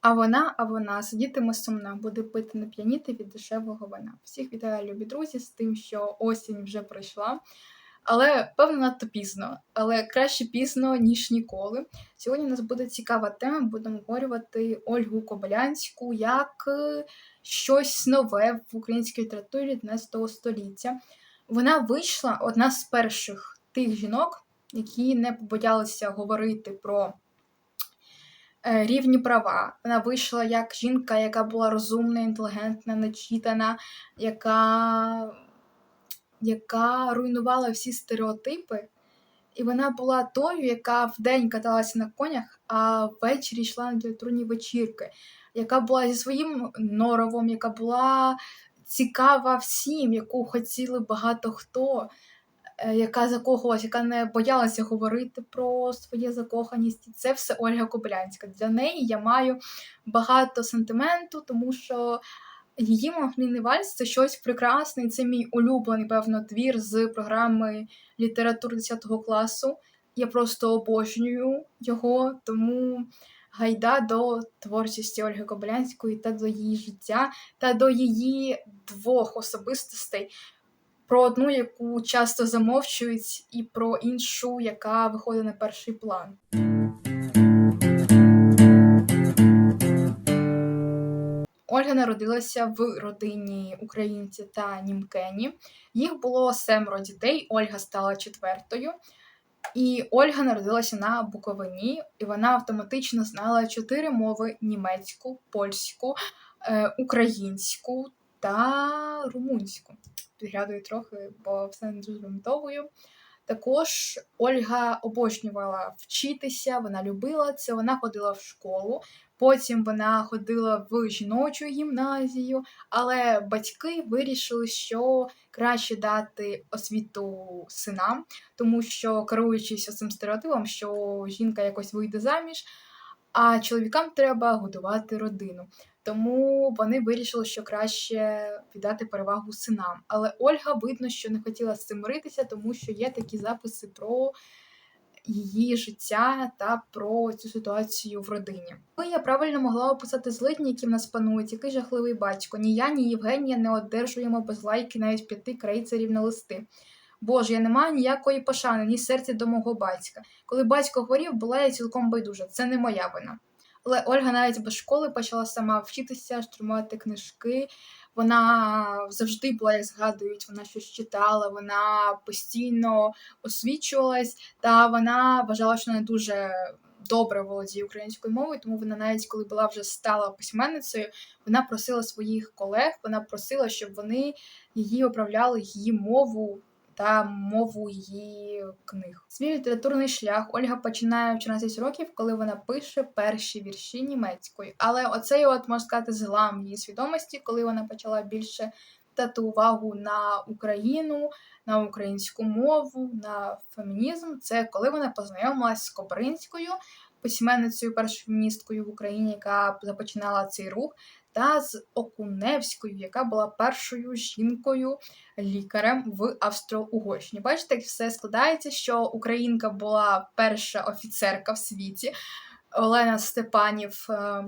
А вона, а вона сидітиме сумна, буде пити не п'яніти від дешевого вина. Всіх вітаю, любі друзі, з тим, що осінь вже пройшла. Але певно надто пізно, але краще пізно, ніж ніколи. Сьогодні у нас буде цікава тема. Будемо обговорювати Ольгу Кобилянську як е, щось нове в українській літературі 19 століття. Вона вийшла одна з перших тих жінок, які не побоялися говорити про рівні права. Вона вийшла як жінка, яка була розумна, інтелігентна, начитана, яка, яка руйнувала всі стереотипи. І вона була тою, яка вдень каталася на конях, а ввечері йшла на літературні вечірки, яка була зі своїм норовом, яка була цікава всім, яку хотіли багато хто, е, яка закохувалася, яка не боялася говорити про своє закоханість. Це все Ольга Кобилянська. Для неї я маю багато сентименту, тому що її Махмільний вальс це щось прекрасне. і Це мій улюблений, певно, твір з програми літератури 10 класу. Я просто обожнюю його, тому гайда до творчості Ольги Кобилянської та до її життя, та до її двох особистостей. Про одну, яку часто замовчують, і про іншу, яка виходить на перший план. Ольга народилася в родині українця та німкені. Їх було семеро дітей. Ольга стала четвертою. І Ольга народилася на Буковині, і вона автоматично знала чотири мови: німецьку, польську, е, українську та румунську. Підглядую трохи, бо все не дуже. Також Ольга обожнювала вчитися, вона любила це, вона ходила в школу. Потім вона ходила в жіночу гімназію, але батьки вирішили, що краще дати освіту синам, тому що керуючись цим стереотипом, що жінка якось вийде заміж, а чоловікам треба годувати родину. Тому вони вирішили, що краще віддати перевагу синам. Але Ольга видно, що не хотіла з цим миритися, тому що є такі записи про її життя та про цю ситуацію в родині. Ми я правильно могла описати злидні, які в нас панують, який жахливий батько. Ні я, ні Євгенія не одержуємо без лайки навіть п'яти крейцерів на листи. Боже, я не маю ніякої пошани, ні серця до мого батька. Коли батько хворів, була я цілком байдужа. Це не моя вина. Але Ольга навіть без школи почала сама вчитися, штурмувати книжки. Вона завжди була, як згадують, вона щось читала, вона постійно освічувалась, та вона вважала, що не дуже добре володіє українською мовою, тому вона навіть коли була вже стала письменницею, вона просила своїх колег, вона просила, щоб вони її оправляли її мову та мову її книг. Свій літературний шлях Ольга починає в 14 років, коли вона пише перші вірші німецькою. Але оцей, от можна сказати, злам її свідомості, коли вона почала більше дати увагу на Україну, на українську мову, на фемінізм. Це коли вона познайомилась з Кобринською, письменницею, першою феміністкою в Україні, яка започинала цей рух та з Окуневською, яка була першою жінкою лікарем в Австро-Угорщині. Бачите, як все складається, що Українка була перша офіцерка в світі. Олена Степанів. Е,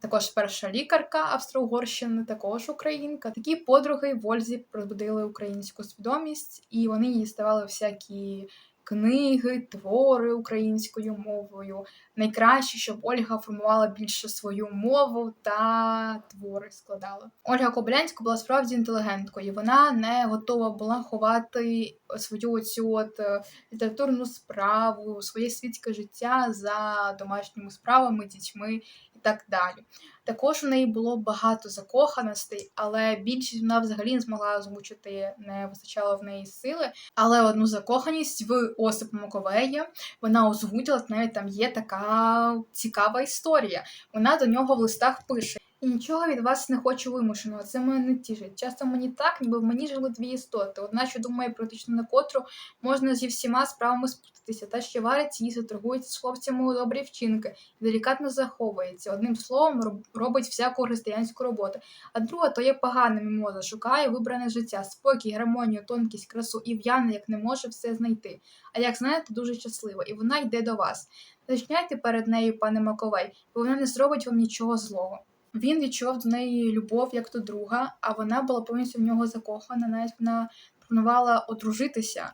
також перша лікарка Австро-Угорщини, також українка. Такі подруги в Ользі розбудили українську свідомість, і вони їй ставали всякі книги, твори українською мовою. Найкраще, щоб Ольга формувала більше свою мову та твори складала. Ольга Коблянська була справді інтелігенткою. Вона не готова була ховати свою оцю от е, літературну справу, своє світське життя за домашніми справами, дітьми і так далі. Також у неї було багато закоханостей, але більшість вона взагалі не змогла озвучити, не вистачало в неї сили. Але одну закоханість в Осипа Маковея вона озвучила, навіть там є така цікава історія. Вона до нього в листах пише. І нічого від вас не хочу вимушеного, це мене не тішить. Часто мені так, ніби в мені жили дві істоти. Одна, що думає практично на котру можна зі всіма справами спуститися, та ще варить їсти, торгується з хлопцями у добрі вчинки і делікатно заховується. Одним словом, робить всяку християнську роботу. А друга то є погана мімоза, шукає вибране життя, спокій, гармонію, тонкість, красу і в'яне, як не може все знайти. А як знаєте, дуже щаслива, і вона йде до вас. Зачиняйте перед нею, пане Маковей, бо вона не зробить вам нічого злого. Він відчував до неї любов як до друга, а вона була повністю в нього закохана. Навіть вона планувала одружитися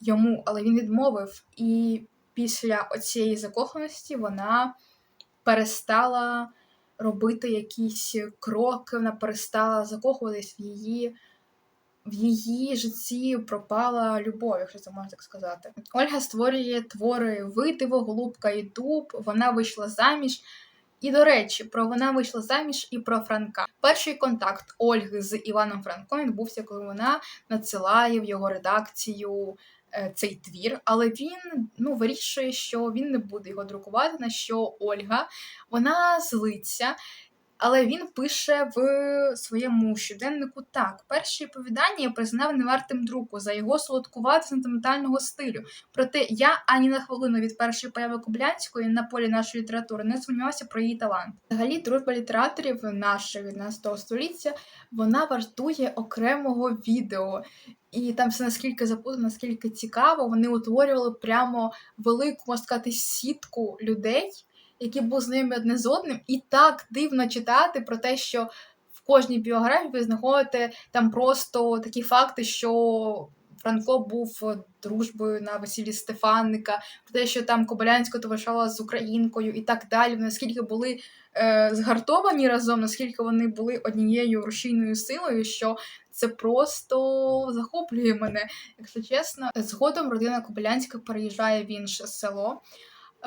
йому, але він відмовив. І після оцієї закоханості вона перестала робити якісь кроки, вона перестала закохуватись в її. В її житті пропала любов, якщо це можна так сказати. Ольга створює твори Витиво, Голубка і Дуб. Вона вийшла заміж. І, до речі, про вона вийшла заміж і про Франка. Перший контакт Ольги з Іваном Франком відбувся, коли вона надсилає в його редакцію е, цей твір, але він ну, вирішує, що він не буде його друкувати, на що Ольга вона злиться. Але він пише в своєму щоденнику так: перші оповідання я признав невартим друку за його солодкувату сентиментального стилю. Проте я ані на хвилину від першої появи Кублянської на полі нашої літератури не сумнівався про її талант. Взагалі, дружба літераторів нашого 19 століття вона вартує окремого відео. І там все наскільки запутано, наскільки цікаво, вони утворювали прямо велику, можна сказати, сітку людей які були знайомі одне з одним, і так дивно читати про те, що в кожній біографії ви знаходите там просто такі факти, що Франко був дружбою на весіллі Стефанника, про те, що там Кобилянська товаришала з Українкою і так далі. Наскільки були е, згартовані разом, наскільки вони були однією рушійною силою, що це просто захоплює мене, якщо чесно. Згодом родина Кобилянська переїжджає в інше село.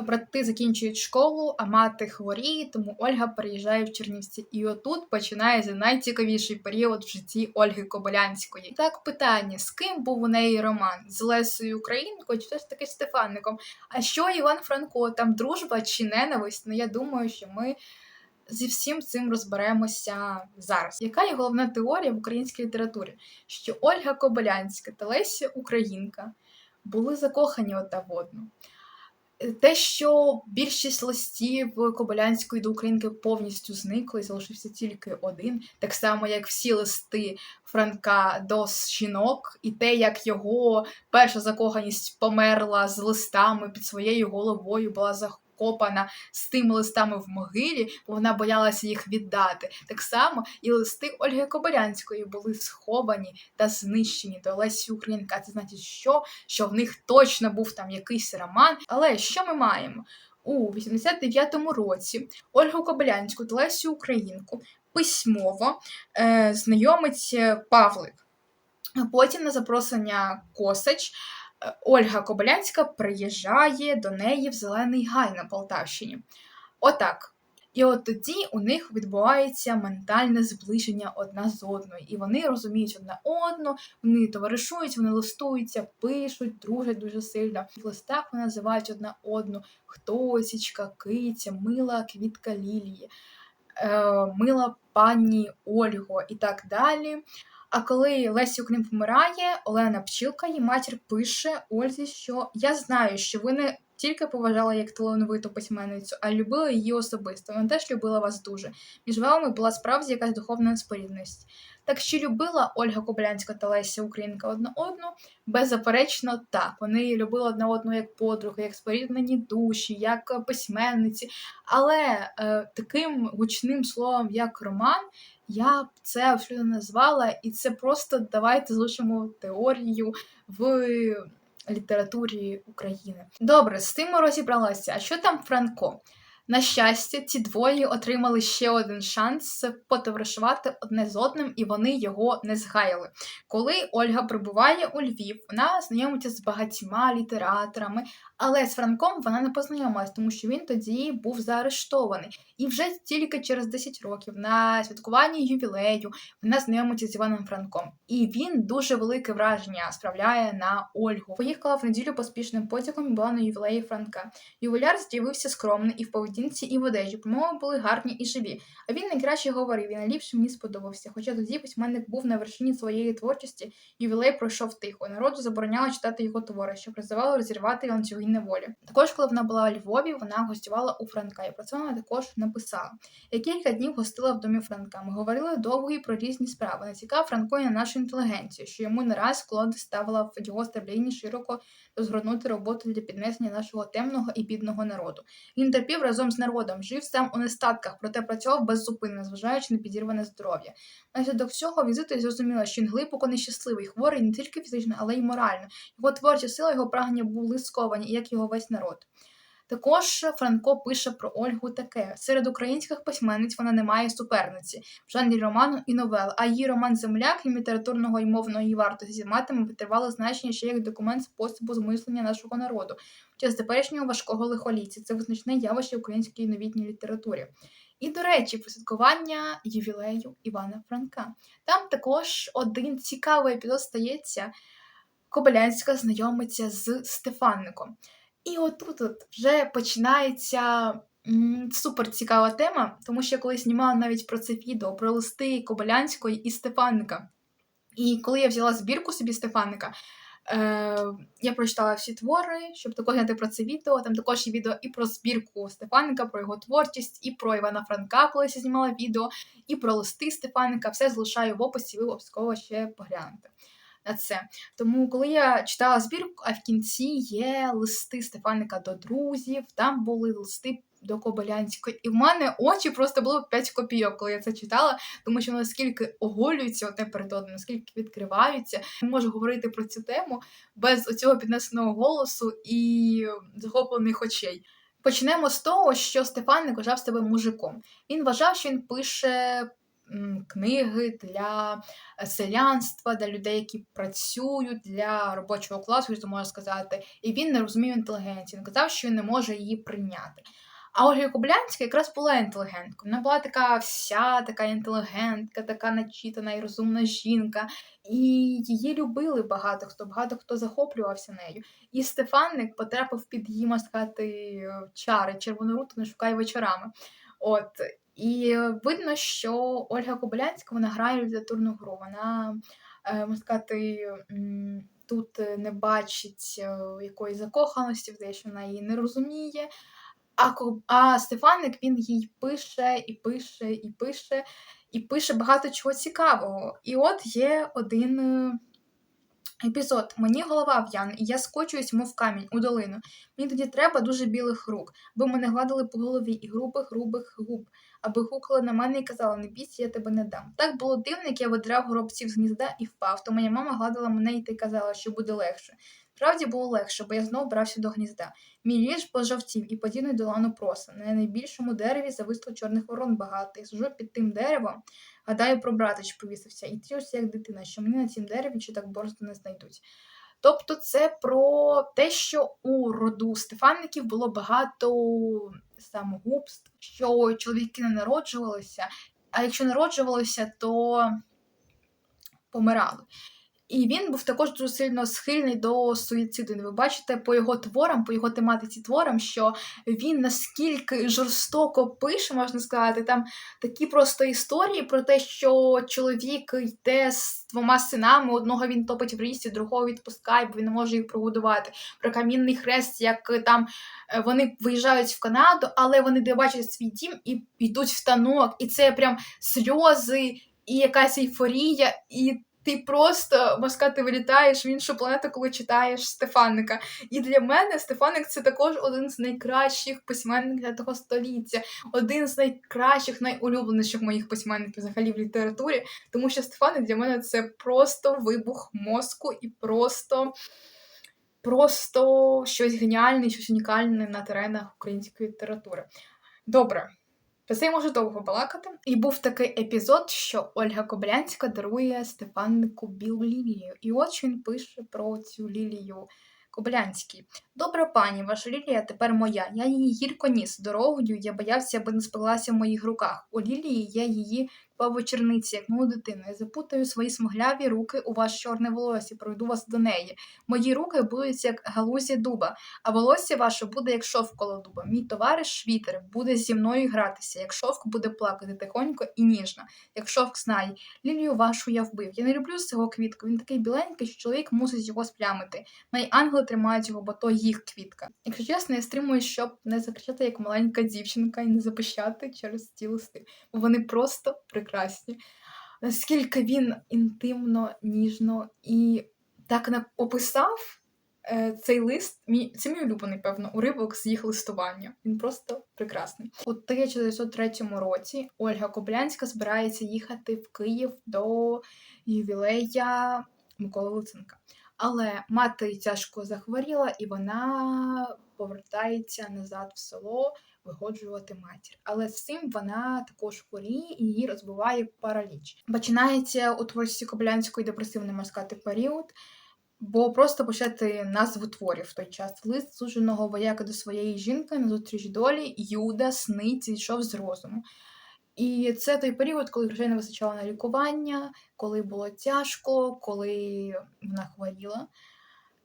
Брати закінчують школу, а мати хворіє, тому Ольга переїжджає в Чернівці. І отут починається найцікавіший період в житті Ольги Кобилянської. Так, питання: з ким був у неї роман? З Лесою Українкою чи все ж таки Стефанником? А що Іван Франко? Там дружба чи ненависть? Ну я думаю, що ми зі всім цим розберемося зараз. Яка є головна теорія в українській літературі? Що Ольга Кобилянська та Леся Українка були закохані одна в одну. Те, що більшість листів Кобилянської до Українки повністю зникли, залишився тільки один, так само, як всі листи Франка до жінок, і те, як його перша закоханість померла з листами під своєю головою, була закопана з тими листами в могилі, бо вона боялася їх віддати. Так само і листи Ольги Кобилянської були сховані та знищені до Лесі Українка. Це значить, що? Що в них точно був там якийсь роман. Але що ми маємо? У 89-му році Ольгу Кобилянську та Лесю Українку письмово е, знайомить Павлик. Потім на запросення Косач Ольга Кобилянська приїжджає до неї в Зелений Гай на Полтавщині. Отак. І от тоді у них відбувається ментальне зближення одна з одною. І вони розуміють одне одну, вони товаришують, вони листуються, пишуть, дружать дуже сильно. В листах вони називають одна одну хтосічка, киця, мила квітка лілії, е, мила пані Ольго і так далі. А коли Лесі Україн помирає, Олена Пчілка, її матір, пише Ользі, що я знаю, що ви не тільки поважала як талановиту письменницю, а любила її особисто. Вона теж любила вас дуже. Між вами була справді якась духовна спорідність. Так що любила Ольга Коблянська та Леся Українка одна одну, беззаперечно так. Вони любили одна одну як подруги, як споріднені душі, як письменниці. Але е, таким гучним словом, як роман, я б це абсолютно назвала, і це просто давайте залишимо теорію в літературі України. Добре, з тим ми розібралися. А що там Франко? На щастя, ці двоє отримали ще один шанс потоваришувати одне з одним, і вони його не згаяли. Коли Ольга прибуває у Львів, вона знайомиться з багатьма літераторами, але з Франком вона не познайомилась, тому що він тоді був заарештований. І вже тільки через 10 років на святкуванні ювілею вона знайомиться з Іваном Франком. І він дуже велике враження справляє на Ольгу. Поїхала в неділю поспішним потягом і була на ювілеї Франка. Ювіляр з'явився скромний і в поведінці, і в одежі. Промови були гарні і живі. А він найкраще говорив і найліпше мені сподобався. Хоча тоді письменник був на вершині своєї творчості, ювілей пройшов тихо. Народу забороняли читати його твори, що призивали розірвати ланцюги неволі. Також, коли вона була у Львові, вона гостювала у Франка, і про це вона також написала. Я кілька днів гостила в домі Франка. Ми говорили довго і про різні справи. Націкав Франко і на нашу інтелігенцію, що йому не раз Клод ставила в його стравлінні широко розгорнути роботу для піднесення нашого темного і бідного народу. Він терпів разом з народом, жив сам у нестатках, проте працював беззупинно, зважаючи на підірване здоров'я. Наслідок цього візиту зрозуміло, що він глибоко нещасливий, хворий не тільки фізично, але й морально. Його творча сила, його прагнення були сковані, як його весь народ. Також Франко пише про Ольгу таке: серед українських письменниць вона не має суперниці в жанрі роману і новел, а її роман Земляк і літературного і мовного її вартості матиме тривале значення ще як документ способу змислення нашого народу в час теперішнього важкого лихоліття. Це визначне явище української новітньої літературі. І, до речі, посвяткування ювілею Івана Франка. Там також один цікавий епізод стається. Кобилянська знайомиться з Стефанником. І отут от вже починається супер цікава тема, тому що я колись знімала навіть про це відео, про листи Кобилянської і Стефанника. І коли я взяла збірку собі Стефанника, е, я прочитала всі твори, щоб також зняти про це відео. Там також є відео і про збірку Стефаника, про його творчість, і про Івана Франка, колись я знімала відео, і про листи Стефаника. Все залишаю в описі, ви обов'язково ще поглянете на це. Тому, коли я читала збірку, а в кінці є листи Стефаника до друзів, там були листи. До Кобилянської, і в мене очі просто було 5 копійок, коли я це читала, тому що наскільки оголюються одне перед одним, наскільки відкриваються. Не можу говорити про цю тему без оцього піднесеного голосу і захоплених очей. Почнемо з того, що Стефаник вважав себе мужиком. Він вважав, що він пише книги для селянства, для людей, які працюють для робочого класу, якщо можна сказати, і він не розумів інтелігенції. Він казав, що він не може її прийняти. А Ольга Кублянська якраз була інтелігенткою. Вона була така вся, така інтелігентка, така начитана і розумна жінка. І її любили багато хто, багато хто захоплювався нею. І Стефанник потрапив під її, можна чари, червону руту не шукає вечорами. От. І видно, що Ольга Кобилянська вона грає літературну гру. Вона, е, можна сказати, тут не бачить е, якоїсь закоханості, в те, що вона її не розуміє. А а Стефаник він їй пише і пише, і пише, і пише багато чого цікавого. І от є один е, епізод. Мені голова в'яне, і я скочуюсь, мов камінь у долину. Мені тоді треба дуже білих рук, бо мене гладили по голові і грубих, грубих губ аби гукали на мене і казала, не бійся, я тебе не дам. Так було дивно, як я видрав горобців з гнізда і впав, то моя мама гладила мене і ти казала, що буде легше. Справді було легше, бо я знову брався до гнізда. Мій ліж пожовтів і подібний до лану проса. На найбільшому дереві зависло чорних ворон багато. Я сижу під тим деревом, гадаю, про братич повісився, і трюся, як дитина, що мені на цім дереві чи так борзду не знайдуть. Тобто це про те, що у роду Стефанників було багато самогубств, що чоловіки не народжувалися, а якщо народжувалися, то помирали. І він був також дуже сильно схильний до суїциду. Ви бачите по його творам, по його тематиці творам, що він наскільки жорстоко пише, можна сказати, там такі просто історії про те, що чоловік йде з двома синами, одного він топить в річці, другого відпускає, бо він не може їх прогодувати. Про камінний хрест, як там е, вони виїжджають в Канаду, але вони де бачать свій дім і йдуть в танок. І це прям сльози, і якась ейфорія. і ти просто можна ти вилітаєш в іншу планету, коли читаєш Стефаника. І для мене Стефаник це також один з найкращих письменників того століття, один з найкращих, найулюбленіших моїх письменників взагалі в літературі. Тому що Стефаник для мене це просто вибух мозку і просто. Просто щось геніальне, щось унікальне на теренах української літератури. Добре. Про це я можу довго балакати. І був такий епізод, що Ольга Коблянська дарує Стефаннику білу лілію. І от він пише про цю лілію Коблянській. Добра пані, ваша лілія тепер моя. Я її гірко ніс дорогою, я боявся, аби не спилася в моїх руках. У лілії є її по вечорниці, як мою дитину. Я запутаю свої смугляві руки у ваш чорне волосся, проведу вас до неї. Мої руки будуть як галузі дуба, а волосся ваше буде як шовк коло дуба. Мій товариш вітер буде зі мною гратися, як шовк буде плакати тихонько і ніжно, як шовк знає. Лілію вашу я вбив. Я не люблю цього квітку. Він такий біленький, що чоловік мусить його сплямити. Мої ангели тримають його, бо то їх квітка. Якщо чесно, я стримую, щоб не закричати як маленька дівчинка і не запищати через ці листи, бо вони просто прекрасні. Наскільки він інтимно, ніжно і так описав е, цей лист, мій, це мій улюблений, певно, уривок з їх листування. Він просто прекрасний. У 1903 році Ольга Коблянська збирається їхати в Київ до ювілея Миколи Луценка. Але мати тяжко захворіла, і вона повертається назад в село вигоджувати матір. Але з цим вона також хворіє і її розбиває параліч. Починається у творчості Коблянської депресивний можна період. Бо просто почати назву творів в той час. Лист суженого вояка до своєї жінки на зустріч долі Юда сни зійшов з розуму. І це той період, коли грошей не вистачало на лікування, коли було тяжко, коли вона хворіла.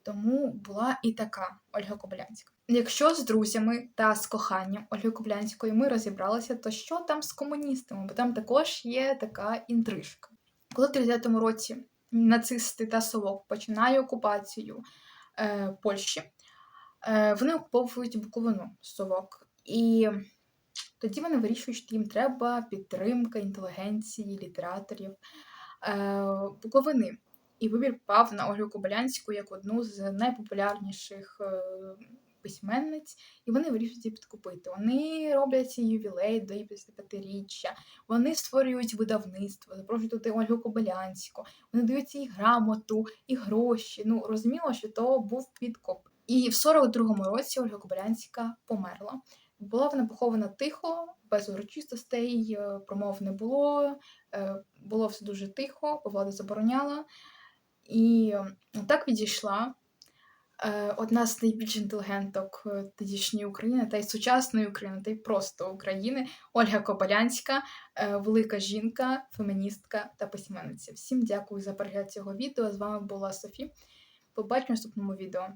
Тому була і така Ольга Коблянська. Якщо з друзями та з коханням Ольги Коблянської ми розібралися, то що там з комуністами? Бо там також є така інтрижка. Коли в 30-му році нацисти та Совок починає окупацію е, Польщі, е, вони окуповують Буковину Совок. І тоді вони вирішують, що їм треба підтримка інтелігенції, літераторів е, Буковини. І вибір пав на Ольгу Кобилянську як одну з найпопулярніших е, письменниць, і вони вирішують її підкупити. Вони роблять цей ювілей до її 55-річчя, вони створюють видавництво, запрошують туди Ольгу Кобилянську, вони дають їй грамоту і гроші. Ну, розуміло, що то був підкоп. І в 42-му році Ольга Кобилянська померла. Була вона похована тихо, без урочистостей, е, промов не було, е, було все дуже тихо, влада забороняла. І так відійшла е, одна з найбільш інтелігенток тодішньої України та й сучасної України, та й просто України Ольга Кобалянська, е, велика жінка, феміністка та письменниця. Всім дякую за перегляд цього відео. З вами була Софі. Побачимо в наступному відео.